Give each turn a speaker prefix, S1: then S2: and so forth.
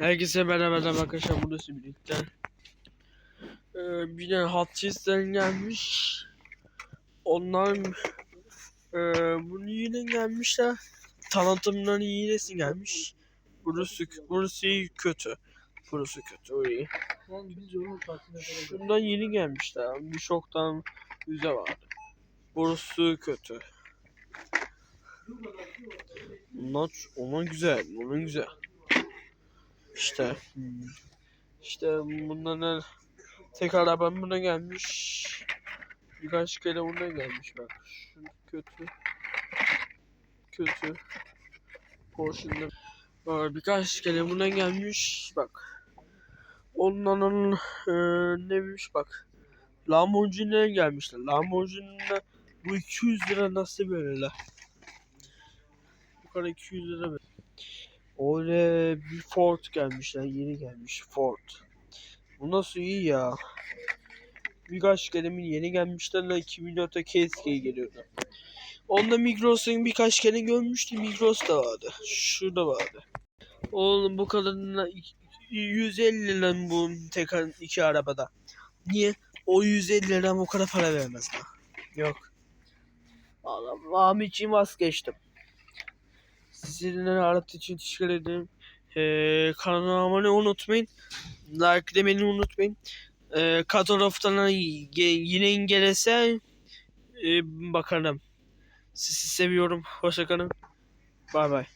S1: Herkese merhaba arkadaşlar burası birlikte. Ee, bir de Hutchinson gelmiş. Onlar e, bunu yine gelmişler. Tanıtımların yinesi gelmiş. Burası burası iyi, kötü. Burası kötü o iyi. Şundan yeni gelmişler. Bir şoktan yüze vardı. Burası kötü. Bunlar ona güzel, ona güzel. İşte. hmm. İşte bunların tek arabam buna gelmiş. Birkaç kere buna gelmiş bak. Şu kötü. Kötü. Porsche'da. Var birkaç kere buna gelmiş bak. Onların e, neymiş bak. Lamborghini'ye gelmişler. Lamborghini'ne bu 200 lira nasıl böyle? Bu kadar 200 lira böyle. Ford gelmişler. Yeni gelmiş Ford. Bu nasıl iyi ya? Birkaç kelimin yeni gelmişler de 2004'te Cascade geliyordu. Onda Migros'un birkaç kere görmüştüm. Migros da vardı. Şurada vardı. Oğlum bu kadarına 150 lira bu tek iki arabada. Niye? O 150 lira bu kadar para vermez bana. Yok. Allah Ahmetciğim vazgeçtim. Sizinle arat için teşekkür ederim. Ee, kanalıma abone unutmayın. Like demeyi unutmayın. Ee, Katarof'tan yine gelirse e, bakarım. Sizi seviyorum. Hoşçakalın. Bay bay.